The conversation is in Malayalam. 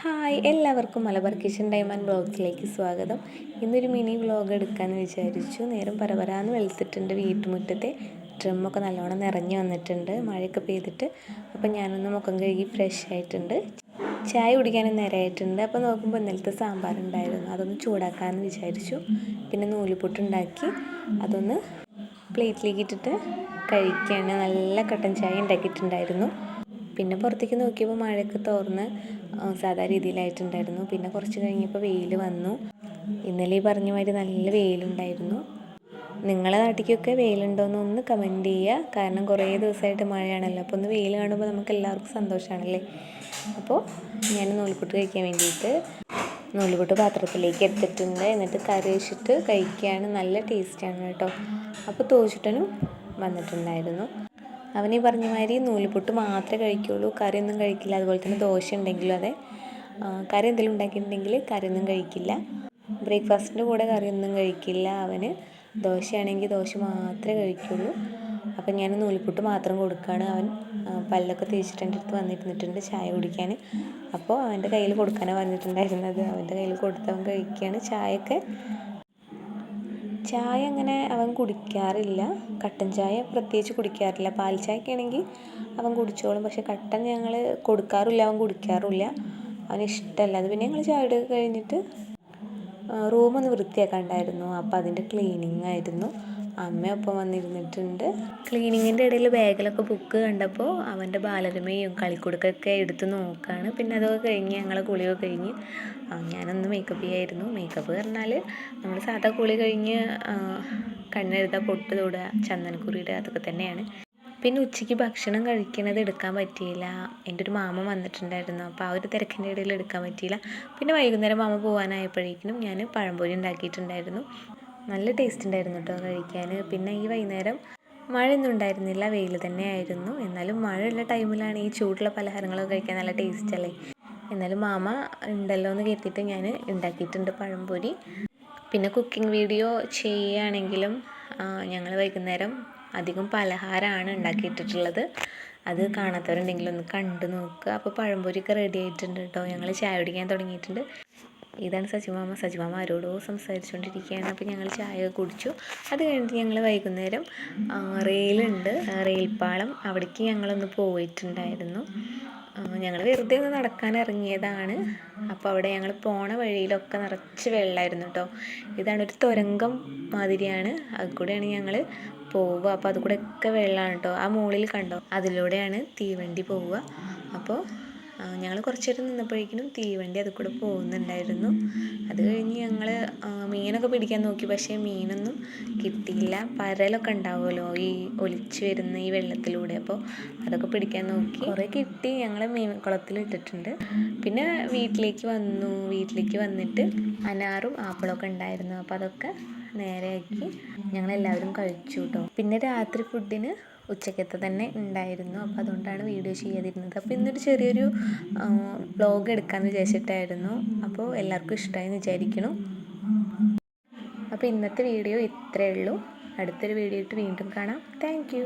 ഹായ് എല്ലാവർക്കും മലബാർ കിച്ചൺ ടൈം ആൻഡ് ബ്ലോഗ്സിലേക്ക് സ്വാഗതം. ഇന്നൊരു മിനി വ്ലോഗ് എടുക്കാമെന്ന് വിചാരിച്ചു. നേരം പരപരാന്ന് വെളുത്തിട്ടുണ്ട് വീട്ടുമുറ്റത്തെ. ഡ്രമ്മൊക്കെ നല്ലോണം നിറഞ്ഞു വന്നിട്ടുണ്ട്. മഴയൊക്കെ പെയ്തിട്ട് അപ്പം ഞാനൊന്ന് മുഖം കഴുകി ഫ്രഷ് ആയിട്ടുണ്ട്. ചായ കുടിക്കാനും നേരമായിട്ടുണ്ട് അപ്പോൾ നോക്കുമ്പോൾ ഇന്നലത്തെ സാമ്പാർ ഉണ്ടായിരുന്നു അതൊന്ന് ചൂടാക്കാമെന്ന് വിചാരിച്ചു. പിന്നെ നൂലുപുട്ടുണ്ടാക്കി. അതൊന്ന് പ്ലേറ്റിലേക്ക് ഇട്ടിട്ട് കഴിക്കുകയാണ് നല്ല കട്ടൻ ചായ ഉണ്ടാക്കിയിട്ടുണ്ടായിരുന്നു. പിന്നെ പുറത്തേക്ക് നോക്കിയപ്പോൾ മഴയൊക്കെ തോർന്ന് സാധാ രീതിയിലായിട്ടുണ്ടായിരുന്നു. പിന്നെ കുറച്ച് കഴിഞ്ഞപ്പോൾ വെയിൽ വന്നു. ഇന്നലെ ഈ പറഞ്ഞ മാതിരി നല്ല വെയിലുണ്ടായിരുന്നു. നിങ്ങളെ നാട്ടിലേക്കൊക്കെ വെയിലുണ്ടോയെന്ന് ഒന്ന് കമന്റ് ചെയ്യുക. കാരണം കുറേ ദിവസമായിട്ട് മഴയാണല്ലോ. അപ്പോൾ ഒന്ന് വെയിൽ കാണുമ്പോൾ നമുക്ക് എല്ലാവർക്കും സന്തോഷമാണല്ലേ അപ്പോൾ ഞാൻ നൂൽപുട്ട് കഴിക്കാൻ വേണ്ടിയിട്ട് നൂലുപുട്ട് പാത്രത്തിലേക്ക് എടുത്തിട്ടുണ്ട്. എന്നിട്ട് കറി വെച്ചിട്ട് കഴിക്കുകയാണ്. നല്ല ടേസ്റ്റാണ് കേട്ടോ. അപ്പോൾ തോച്ചിട്ടനും വന്നിട്ടുണ്ടായിരുന്നു. അവൻ ഈ പറഞ്ഞ മാതിരി നൂലുപുട്ട് മാത്രമേ കഴിക്കുകയുള്ളൂ കറിയൊന്നും കഴിക്കില്ല. അതുപോലെ തന്നെ ദോശ ഉണ്ടെങ്കിലും അതെ കറി എന്തെങ്കിലും ഉണ്ടാക്കിയിട്ടുണ്ടെങ്കിൽ കറിയൊന്നും കഴിക്കില്ല. ബ്രേക്ക്ഫാസ്റ്റിന്റെ കൂടെ കറിയൊന്നും കഴിക്കില്ല അവന്. ദോശയാണെങ്കിൽ ദോശ മാത്രമേ കഴിക്കുള്ളൂ. അപ്പം ഞാൻ നൂലിപ്പുട്ട് മാത്രം കൊടുക്കുകയാണ്. അവൻ പല്ലൊക്കെ തേച്ചിട്ട് എന്റെ അടുത്ത് വന്നിരുന്നിട്ടുണ്ട് ചായ കുടിക്കാൻ. അപ്പോൾ അവന്റെ കയ്യിൽ കൊടുക്കാനാണ് വന്നിട്ടുണ്ടായിരുന്നത് അവന്റെ കയ്യിൽ കൊടുത്തവൻ കഴിക്കുകയാണ്. ചായയൊക്കെ ചായ അങ്ങനെ അവൻ കുടിക്കാറില്ല. കട്ടൻ ചായ പ്രത്യേകിച്ച് കുടിക്കാറില്ല. പാൽ ചായയൊക്കെ ആണെങ്കിൽ അവൻ കുടിച്ചോളും. പക്ഷേ കട്ടൻ ഞങ്ങൾ കൊടുക്കാറില്ല അവൻ കുടിക്കാറുമില്ല അവന് ഇഷ്ടമല്ല അത് പിന്നെ ഞങ്ങൾ ചായ കുടിയൊക്കെ കഴിഞ്ഞിട്ട് റൂമൊന്ന് വൃത്തിയാക്കാണ്ടായിരുന്നു. അപ്പോൾ അതിന്റെ ക്ലീനിങ് ആയിരുന്നു. അമ്മയൊപ്പം വന്നിരുന്നിട്ടുണ്ട്. ക്ലീനിങ്ങിന്റെ ഇടയിൽ ബാഗിലൊക്കെ ബുക്ക് കണ്ടപ്പോൾ അവന്റെ ബാലരമയും കളിക്കുടുക്കൊക്കെ എടുത്ത് നോക്കുകയാണ് പിന്നെ അതൊക്കെ കഴിഞ്ഞ് ഞങ്ങളെ കുളിയൊക്കെ കഴിഞ്ഞ് ഞാനൊന്ന് മേക്കപ്പ് ചെയ്യായിരുന്നു. മേക്കപ്പ് പറഞ്ഞാൽ നമ്മൾ സാധാ കുളി കഴിഞ്ഞ് കണ്ണെഴുതുക പൊട്ട് തൊടുക ചന്ദനക്കുറിയിടുക അതൊക്കെ തന്നെയാണ്. പിന്നെ ഉച്ചയ്ക്ക് ഭക്ഷണം കഴിക്കണത് എടുക്കാൻ പറ്റിയില്ല. എന്റെ ഒരു മാമ വന്നിട്ടുണ്ടായിരുന്നു. അപ്പോൾ ആ ഒരു തിരക്കിന്റെ ഇടയിൽ എടുക്കാൻ പറ്റിയില്ല. പിന്നെ വൈകുന്നേരം മാമ പോകാനായപ്പോഴേക്കും ഞാൻ പഴംപൊരി ഉണ്ടാക്കിയിട്ടുണ്ടായിരുന്നു. നല്ല ടേസ്റ്റ് ഉണ്ടായിരുന്നു കേട്ടോ കഴിക്കാൻ. പിന്നെ ഈ വൈകുന്നേരം മഴയൊന്നും ഉണ്ടായിരുന്നില്ല. വെയിൽ തന്നെയായിരുന്നു. എന്നാലും മഴയുള്ള ടൈമിലാണ് ഈ ചൂടുള്ള പലഹാരങ്ങളൊക്കെ കഴിക്കാൻ നല്ല ടേസ്റ്റ് അല്ലേ? എന്നാലും മാമ ഉണ്ടല്ലോ എന്ന് കരുതിയിട്ട് ഞാൻ ഉണ്ടാക്കിയിട്ടുണ്ട് പഴംപൊരി. പിന്നെ കുക്കിംഗ് വീഡിയോ ചെയ്യുകയാണെങ്കിലും ഞങ്ങൾ വൈകുന്നേരം അധികം പലഹാരമാണ് ഉണ്ടാക്കിയിട്ടിട്ടുള്ളത് അത് കാണാത്തവരുണ്ടെങ്കിൽ ഒന്ന് കണ്ടു നോക്കുക. അപ്പോൾ പഴംപൊരിയൊക്കെ റെഡി ആയിട്ടുണ്ട് കേട്ടോ. ഞങ്ങൾ ചായ കുടിക്കാൻ തുടങ്ങിയിട്ടുണ്ട്. ഇതാണ് സജിമാമ. സജിമാമ ആരോടോ സംസാരിച്ചുകൊണ്ടിരിക്കുകയാണ്. അപ്പോൾ ഞങ്ങൾ ചായ കുടിച്ചു. അത് കഴിഞ്ഞിട്ട് ഞങ്ങൾ വൈകുന്നേരം റെയിലുണ്ട്. റെയിൽപ്പാളം. അവിടേക്ക് ഞങ്ങളൊന്ന് പോയിട്ടുണ്ടായിരുന്നു. ഞങ്ങൾ വെറുതെ ഒന്ന് നടക്കാൻ ഇറങ്ങിയതാണ് അപ്പോൾ അവിടെ ഞങ്ങൾ പോണ വഴിയിലൊക്കെ നിറച്ച് വെള്ളമായിരുന്നു കേട്ടോ ഇതാണ് ഒരു തുരങ്കം മാതിരിയാണ്. അത് കൂടെയാണ് ഞങ്ങൾ പോവുക. അപ്പോൾ അത് ഒക്കെ വെള്ളമാണ് കേട്ടോ ആ മുകളിൽ കണ്ടോ? അതിലൂടെയാണ് തീവണ്ടി പോവുക. അപ്പോൾ ഞങ്ങൾ കുറച്ച് നേരം നിന്നപ്പോഴേക്കും തീവണ്ടി അതിൽ കൂടെ പോകുന്നുണ്ടായിരുന്നു. അത് കഴിഞ്ഞ് ഞങ്ങൾ മീനൊക്കെ പിടിക്കാൻ നോക്കി. പക്ഷേ മീനൊന്നും കിട്ടിയില്ല. പരലൊക്കെ ഉണ്ടാവുമല്ലോ ഈ ഒലിച്ച് വരുന്ന ഈ വെള്ളത്തിലൂടെ. അപ്പോൾ അതൊക്കെ പിടിക്കാൻ നോക്കി. കുറേ കിട്ടി. ഞങ്ങൾ മീൻ കുളത്തിൽ ഇട്ടിട്ടുണ്ട്. പിന്നെ വീട്ടിലേക്ക് വന്നു. വീട്ടിലേക്ക് വന്നിട്ട് അനാറും ആപ്പിളൊക്കെ ഉണ്ടായിരുന്നു. അപ്പോൾ അതൊക്കെ നേരെയാക്കി ഞങ്ങളെല്ലാവരും കഴിച്ചു കേട്ടോ. പിന്നെ രാത്രി ഫുഡിന് ഉച്ചക്കത്തെ തന്നെ ഉണ്ടായിരുന്നു. അപ്പോൾ അതുകൊണ്ടാണ് വീഡിയോ ചെയ്യാതിരുന്നത്. അപ്പോൾ ഇന്നൊരു ചെറിയൊരു വ്ലോഗ് എടുക്കാമെന്ന് വിചാരിച്ചിട്ടായിരുന്നു. അപ്പോൾ എല്ലാവർക്കും ഇഷ്ടമായെന്ന് വിചാരിക്കണം അപ്പോൾ ഇന്നത്തെ വീഡിയോ ഇത്രയേ ഉള്ളൂ. അടുത്തൊരു വീഡിയോ ഇട്ട് വീണ്ടും കാണാം. താങ്ക്